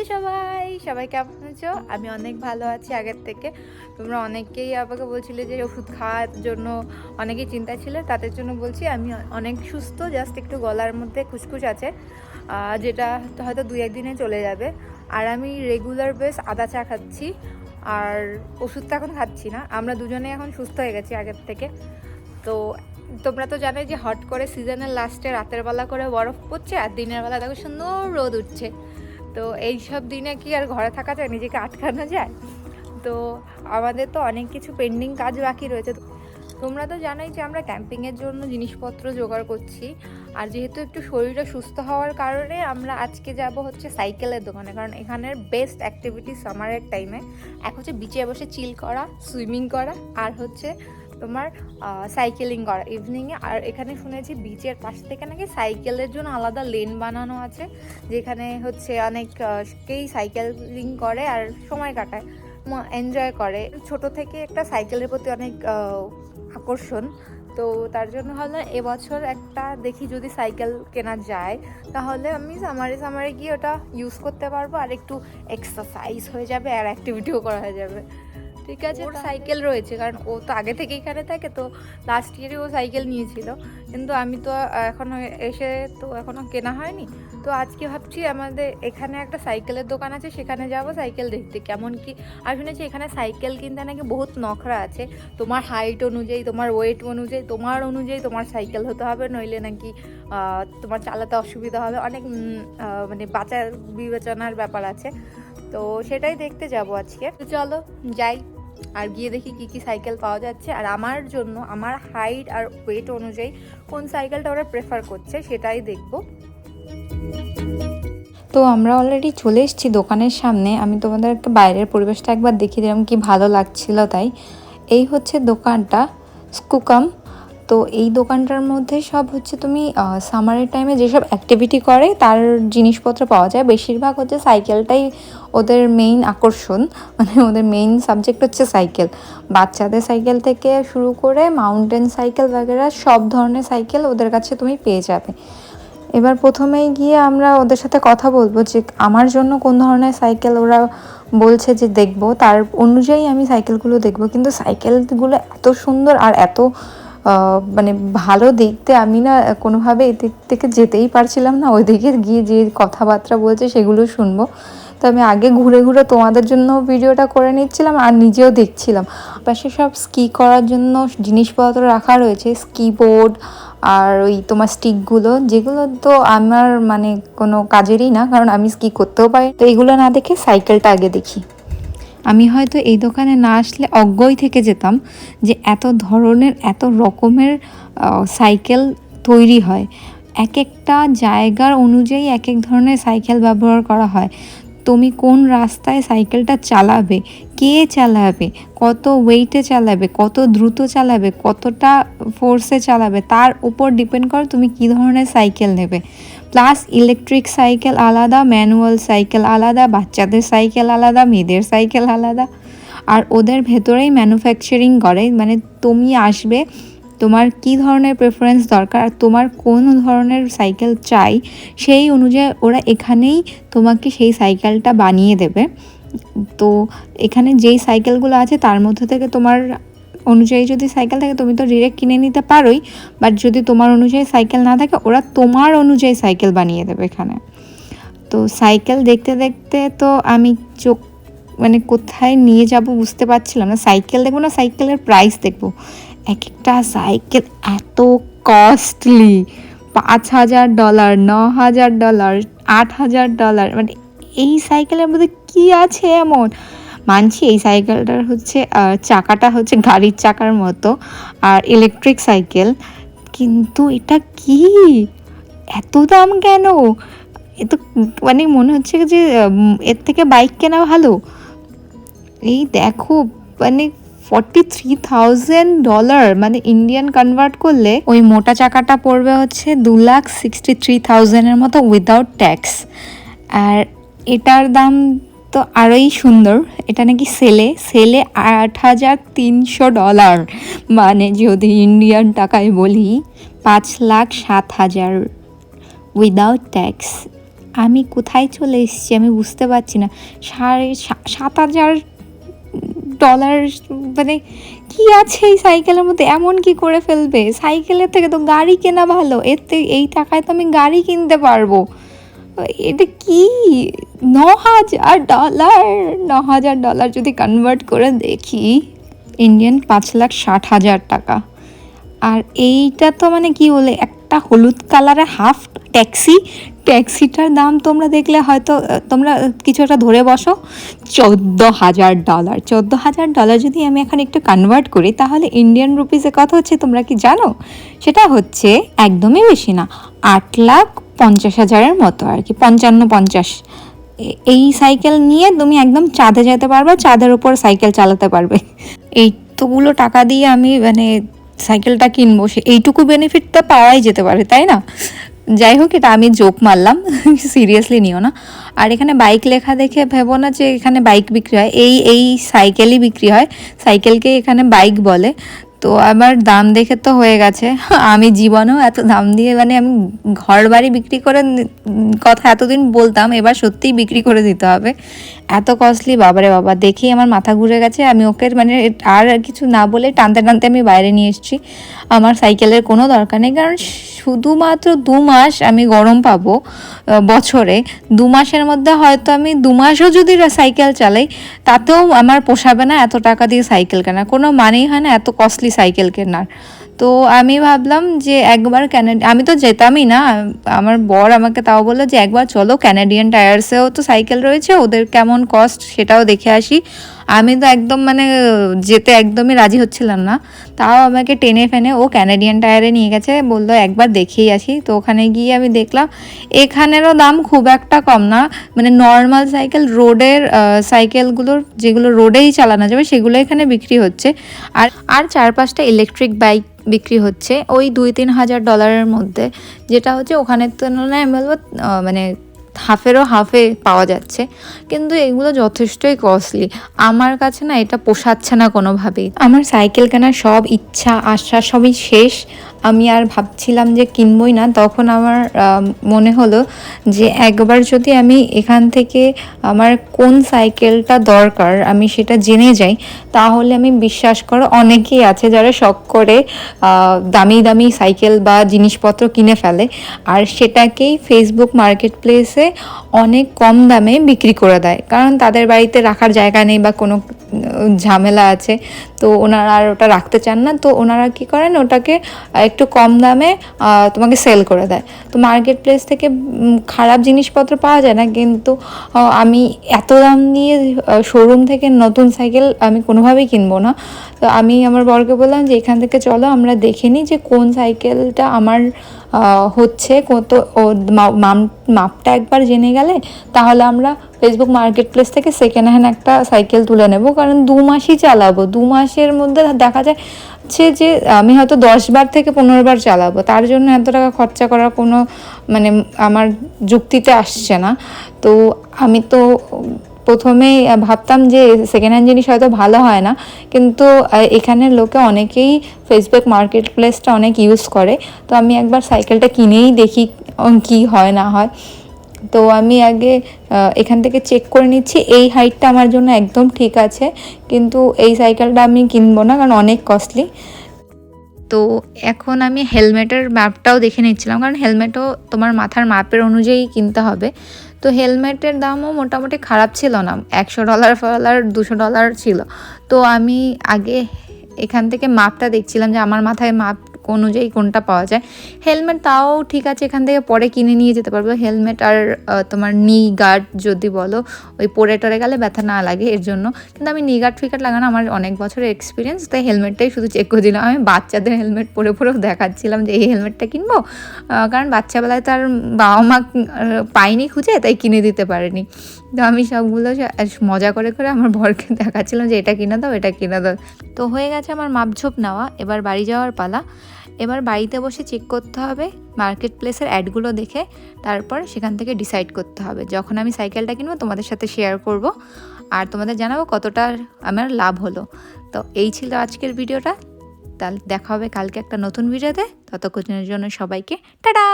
Hello সবাই। সবাই কেমন আছো? আমি অনেক ভালো আছি আগের থেকে। তোমরা অনেকেই আমাকে বলছিলে যে ওষুধ খাওয়ার জন্য অনেকেই চিন্তা ছিল, তাদের জন্য বলছি আমি অনেক সুস্থ জাস্ট একটু গলার মধ্যে খুসখুস আছে যেটা হয়তো দুই একদিনে চলে যাবে। আর আমি রেগুলার বেস আদা চা খাচ্ছি, আর ওষুধটা এখন খাচ্ছি না। আমরা দুজনে এখন সুস্থ হয়ে গেছি আগের থেকে। তো তোমরা তো জানোই যে হট করে সিজনের লাস্টে রাতের বেলা করে বরফ পড়ছে, আর দিনের বেলা দেখো সুন্দর রোদ উঠছে। তো এই সব দিনে কি আর ঘরে থাকা যায়? নিজেকে আটকানো যায়? তো আমাদের তো অনেক কিছু পেন্ডিং কাজ বাকি রয়েছে। তোমরা তো জানোই যে আমরা ক্যাম্পিংয়ের জন্য জিনিসপত্র জোগাড় করছি। আর যেহেতু একটু শরীরটা সুস্থ হওয়ার কারণে আমরা আজকে যাব হচ্ছে সাইকেলের দোকানে। কারণ এখানের বেস্ট অ্যাক্টিভিটি সামারের টাইমে এক হচ্ছে বিচে বসে চিল করা সুইমিং করা, আর হচ্ছে তোমার সাইকেলিং করা ইভিনিংয়ে আর এখানে শুনেছি বিচের পাশ থেকে নাকি সাইকেলের জন্য আলাদা লেন বানানো আছে, যেখানে হচ্ছে অনেককেই সাইকেলিং করে আর সময় কাটায় এনজয় করে। ছোট থেকে একটা সাইকেলের প্রতি অনেক আকর্ষণ। তো তার জন্য হলো এবছর একটা দেখি যদি সাইকেল কেনা যায়, তাহলে আমি সামারে সামারে গিয়ে ওটা ইউজ করতে পারব। আর একটু এক্সারসাইজ হয়ে যাবে, আর অ্যাক্টিভিটিও করা হয়ে যাবে। ঠিক আছে, ওর সাইকেল রয়েছে, কারণ ও তো আগে থেকে এখানে থাকে, তো লাস্ট ইয়ারে ও সাইকেল নিয়েছিল। কিন্তু আমি তো এখনও এসে তো এখনও কেনা হয়নি। তো আজকে ভাবছি আমাদের এখানে একটা সাইকেলের দোকান আছে, সেখানে যাব সাইকেল দেখতে। কেমন কি আর শুনেছি এখানে সাইকেল কিনতে নাকি বহুত নখরা আছে। তোমার হাইট অনুযায়ী, তোমার ওয়েট অনুযায়ী, তোমার অনুযায়ী তোমার সাইকেল হতে হবে, নইলে নাকি তোমার চালাতে অসুবিধা হবে। অনেক মানে বাঁচার, বিবেচনার ব্যাপার আছে। তো সেটাই দেখতে যাব আজকে। চলো, যাই। আর গিয়ে দেখি কি কি সাইকেল পাওয়া যাচ্ছে। আর আমার জন্য, আমার হাইট আর ওয়েট অনুযায়ী কোন সাইকেলটা ওরা প্রেফার করছে সেটাই দেখব। তো আমরা অলরেডি চলে এসেছি দোকানের সামনে। আমি তোমাদের একটা বাইরের পরিবেশটা একবার দেখিয়ে দিলাম কি ভালো লাগছিল তাই। এই হচ্ছে দোকানটা, স্কুকাম। তো এই দোকানটার মধ্যে সব হচ্ছে তুমি সামারের টাইমে যেসব অ্যাক্টিভিটি করে, তার জিনিসপত্র পাওয়া যায়। বেশিরভাগ হচ্ছে সাইকেলটাই ওদের মেইন আকর্ষণ। মানে ওদের মেইন সাবজেক্ট হচ্ছে সাইকেল বাচ্চাদের সাইকেল থেকে শুরু করে মাউন্টেন সাইকেল বাগেরা, সব ধরনের সাইকেল ওদের কাছে তুমি পেয়ে যাবে। এবার প্রথমেই গিয়ে আমরা ওদের সাথে কথা বলব যে, আমার জন্য কোন ধরনের সাইকেল ওরা বলছে যে দেখব। তার অনুযায়ী আমি সাইকেলগুলো দেখব। কিন্তু সাইকেলগুলো এত সুন্দর আর এত মানে ভালো দেখতে আমি না কোনোভাবে এদিক থেকে যেতেই পারছিলাম না। ওইদিকে গিয়ে যে কথাবার্তা বলছে সেগুলো শুনব। তো আমি আগে ঘুরে ঘুরে তোমাদের জন্য ভিডিওটা করে নিচ্ছিলাম আর নিজেও দেখছিলাম। পাশে সব স্কি করার জন্য জিনিসপত্র রাখা রয়েছে, স্কি বোর্ড আর ওই তোমার স্টিকগুলো, যেগুলো তো আমার মানে কোনো কাজেরই না, কারণ আমি স্কি করতেও পারি। তো এগুলো না দেখে সাইকেলটা আগে দেখি। আমি হয়তো এই দোকানে না আসলে অজ্ঞই থেকে যেতাম যে এত ধরনের, এত রকমের সাইকেল তৈরি হয়। এক একটা জায়গার অনুযায়ী এক এক ধরনের সাইকেল ব্যবহার করা হয়। তুমি কোন রাস্তায় সাইকেলটা চালাবে? কে চালাবে? কত ওয়েটে চালাবে? কত দ্রুত চালাবে? কতটা ফোর্সে চালাবে? তার উপর ডিপেন্ড করে তুমি কী ধরনের সাইকেল নেবে। প্লাস ইলেকট্রিক সাইকেল আলাদা ম্যানুয়াল সাইকেল আলাদা, বাচ্চাদের সাইকেল আলাদা, মেয়েদের সাইকেল আলাদা। আর ওদের ভেতরেই ম্যানুফ্যাকচারিং করে মানে তুমি আসবে তোমার কি ধরনের প্রেফারেন্স দরকার? আর তোমার কোন ধরনের সাইকেল চাই? সেই অনুযায়ী ওরা এখানেই তোমাকে সেই সাইকেলটা বানিয়ে দেবে। তো এখানে যেই সাইকেলগুলো আছে, তার মধ্যে থেকে তোমার অনুযায়ী যদি সাইকেল থাকে, তুমি তো ডিরেক্ট কিনে নিতে পারোই। বাট যদি তোমার অনুযায়ী সাইকেল না থাকে, ওরা তোমার অনুযায়ী সাইকেল বানিয়ে দেবে এখানে। তো সাইকেল দেখতে দেখতে তো আমি চোখ মানে কোথায় নিয়ে যাব বুঝতে পারছিলাম না। সাইকেল দেখব না সাইকেলের প্রাইস দেখব। এক একটা সাইকেল এত কস্টলি পাঁচ হাজার ডলার ন হাজার ডলার আট হাজার ডলার মানে এই সাইকেলের মধ্যে কি আছে এমন? মানছি এই সাইকেলটার হচ্ছে চাকাটা হচ্ছে গাড়ির চাকার মতো আর ইলেকট্রিক সাইকেল। কিন্তু এটা কি? এত দাম কেন? এ তো মানে মনে হচ্ছে যে এর থেকে বাইক কেনা ভালো। এই দেখো মানে ফর্টি থ্রি থাউজেন্ড ডলার মানে ইন্ডিয়ান কনভার্ট করলে ওই মোটা চাকাটা পড়বে হচ্ছে দু লাখ সিক্সটি থ্রি থাউজেন্ডের মতো উইদাউট ট্যাক্স আর এটার দাম তো আরোই সুন্দর, এটা নাকি সেলে সেলে আট হাজার তিনশো ডলার মানে যদি ইন্ডিয়ান টাকায় বলি, পাঁচ লাখ সাত হাজার উইদাউট ট্যাক্স আমি কোথায় চলে এসেছি আমি বুঝতে পারছি না। সাড়ে সাত হাজার ডলার মানে কি আছে এই সাইকেলের মধ্যে? এমন কি করে ফেলবে? সাইকেলের থেকে তো গাড়ি কেনা ভালো। এর থেকে এই টাকায় তো আমি গাড়ি কিনতে পারব। এটা কি? ন হাজার ডলার ন হাজার ডলার যদি কনভার্ট করে দেখি ইন্ডিয়ান পাঁচ লাখ ষাট হাজার টাকা। আর এইটা তো মানে কি বলে? একটা হলুদ কালারের হাফ ট্যাক্সি। ট্যাক্সিটার দাম তোমরা দেখলে হয়তো তোমরা কিছু একটা ধরে বসো। চোদ্দ হাজার ডলার। চোদ্দ হাজার ডলার যদি আমি এখন একটু কনভার্ট করি, তাহলে ইন্ডিয়ান রুপিসে কত হচ্ছে তোমরা কি জানো? সেটা হচ্ছে একদমই বেশি না, আট লাখ পঞ্চাশ হাজারের মতো আর কি, পঞ্চান্ন পঞ্চাশ। এই সাইকেল নিয়ে তুমি একদম চাঁদে যেতে পারবে, চাঁদের উপর সাইকেল চালাতে পারবে। এইটুকুলো টাকা দিয়ে আমি মানে সাইকেলটা কিনবো, সে এইটুকু বেনিফিট তো পাওয়াই যেতে পারে, তাই না? যাই হোক, এটা আমি জোক মারলাম সিরিয়াসলি নিও না। আর এখানে বাইক লেখা দেখে ভেবো না যে এখানে বাইক বিক্রি হয়। এই এই সাইকেলই বিক্রি হয়। সাইকেলকে এখানে বাইক বলে। তো আমার দাম দেখে তো হয়ে গেছে। আমি জীবনেও এত দাম দিয়ে মানে আমি ঘর বাড়ি বিক্রি করে কথা এতদিন বলতাম, এবার সত্যিই বিক্রি করে দিতে হবে। এত কস্টলি বাবারে বাবা, দেখেই আমার মাথা ঘুরে গেছে। আমি ওকে মানে আর কিছু না বলে টানতে টানতে আমি বাইরে নিয়ে এসেছি। আমার সাইকেলের কোনো দরকার নেই, কারণ শুধুমাত্র দু মাস আমি গরম পাবো বছরে। দু মাসের মধ্যে হয়তো আমি দু মাসও যদি সাইকেল চালাই, তাতেও আমার পোষাবে না এত টাকা দিয়ে সাইকেল কেনা কোনো মানেই হয় না এত কস্টলি সাইকেল কেনার। তো আমি ভাবলাম যে একবার ক্যানাডি আমি তো যেতামই না। আমার বর আমাকে তাও বলল যে একবার চলো ক্যানাডিয়ান টায়ার্সেও তো সাইকেল রয়েছে, ওদের কেমন কস্ট সেটাও দেখে আসি। আমি তো একদম মানে যেতে একদমই রাজি হচ্ছিলাম না। তাও আমাকে টেনে ফেনে ও ক্যানাডিয়ান টায়ারে নিয়ে গেছে, বলল একবার দেখেই আসি। তো ওখানে গিয়ে আমি দেখলাম, এখানেরও দাম খুব একটা কম না। মানে নর্মাল সাইকেল রোডের সাইকেলগুলোর যেগুলো রোডেই চালানো যাবে, সেগুলো এখানে বিক্রি হচ্ছে। আর আর চার পাঁচটা ইলেকট্রিক বাইক বিক্রি হচ্ছে। ওই দুই তিন হাজার ডলারের মধ্যে। যেটা হচ্ছে ওখানের তুলনায় আমি বলব মানে হাফেরও হাফে পাওয়া যাচ্ছে। কিন্তু এগুলো যথেষ্টই কস্টলি আমার কাছে না এটা পোষাচ্ছে না কোনোভাবেই। আমার সাইকেল কেনার সব ইচ্ছা, আশা সবই শেষ। আমি আর ভাবছিলাম যে কিনবই না, তখন আমার মনে হলো যে একবার যদি আমি এখান থেকে আমার কোন সাইকেলটা দরকার আমি সেটা জেনে যাই, তাহলে আমি বিশ্বাস করো অনেকেই আছে যারা শখ করে দামি দামি সাইকেল বা জিনিসপত্র কিনে ফেলে, আর সেটাকেই ফেসবুক মার্কেট প্লেসে অনেক কম দামে বিক্রি করে দেয়। কারণ তাদের বাড়িতে রাখার জায়গা নেই বা কোনো ঝামেলা আছে। তো ওনারা আর ওটা রাখতে চান না। তো ওনারা কি করেন, ওটাকে একটু কম দামে তোমাকে সেল করে দেয়। তো মার্কেট প্লেস থেকে খারাপ জিনিসপত্র পাওয়া যায় না। কিন্তু আমি এত দাম দিয়ে শোরুম থেকে নতুন সাইকেল আমি কোনোভাবেই কিনবো না। তো আমি আমার বরকে বললাম যে, এখান থেকে চলো, আমরা দেখে নিই যে কোন সাইকেলটা আমার হচ্ছে। কত ও মাপটা একবার জেনে গেলে, তাহলে আমরা ফেসবুক মার্কেট প্লেস থেকে সেকেন্ড হ্যান্ড একটা সাইকেল তুলে নেব, কারণ দু মাসই চালাবো। দু মাসের মধ্যে দেখা যায় যে আমি হয়তো দশ বার থেকে পনেরো বার চালাবো। তার জন্য এত টাকা খরচা করার কোনো মানে আমার যুক্তিতে আসছে না। তো আমি তো প্রথমেই ভাবতাম যে সেকেন্ড হ্যান্ড জিনিস হয়তো ভালো হয় না, কিন্তু এখানের লোকে অনেকেই ফেসবুক মার্কেট প্লেসটা অনেক ইউজ করে। তো আমি একবার সাইকেলটা কিনেই দেখি কি হয় না হয়। তো আমি আগে এখান থেকে চেক করে নিচ্ছি। এই হাইটটা আমার জন্য একদম ঠিক আছে, কিন্তু এই সাইকেলটা আমি কিনবো না, কারণ অনেক কস্টলি তো এখন আমি হেলমেটের মাপটাও দেখে নিচ্ছিলাম, কারণ হেলমেটও তোমার মাথার মাপের অনুযায়ী কিনতে হবে। তো হেলমেটের দামও মোটামুটি খারাপ ছিল না, একশো ডলার ফলার দুশো ডলার ছিল। তো আমি আগে এখান থেকে মাপটা দেখছিলাম যে আমার মাথায় মাপ অনুযায়ী কোনটা পাওয়া যায়। হেলমেট তাও ঠিক আছে, এখান থেকে পরে কিনে নিয়ে যেতে পারব। হেলমেট আর তোমার নি গার্ড যদি বলো, ওই পরে টরে গেলে ব্যথা না লাগে এর জন্য। কিন্তু আমি নি গার্ড ফিগার্ড লাগানো আমার অনেক বছরের এক্সপিরিয়েন্স তাই হেলমেটটাই শুধু চেক করে দিলাম। আমি বাচ্চাদের হেলমেট পরে পরেও দেখাচ্ছিলাম যে, এই হেলমেটটা কিনবো? কারণ বাচ্চাবেলায় তার বাবা মা পাইনি খুঁজে, তাই কিনে দিতে পারেনি। তো আমি সবগুলো মজা করে করে আমার বরকে দেখাচ্ছিলাম যে, এটা কিনে দাও, এটা কিনে দাও। তো হয়ে গেছে আমার মাপঝোপ নেওয়া। এবার বাড়ি যাওয়ার পালা। এবার বাড়িতে বসে চেক করতে হবে মার্কেট প্লেসের অ্যাডগুলো দেখে, তারপর সেখান থেকে ডিসাইড করতে হবে। যখন আমি সাইকেলটা কিনবো, তোমাদের সাথে শেয়ার করব। আর তোমাদের জানাব কতটা আমার লাভ হলো। তো এই ছিল আজকের ভিডিওটা। তাহলে দেখা হবে কালকে একটা নতুন ভিডিওতে। ততক্ষণের জন্য সবাইকে, টাটা!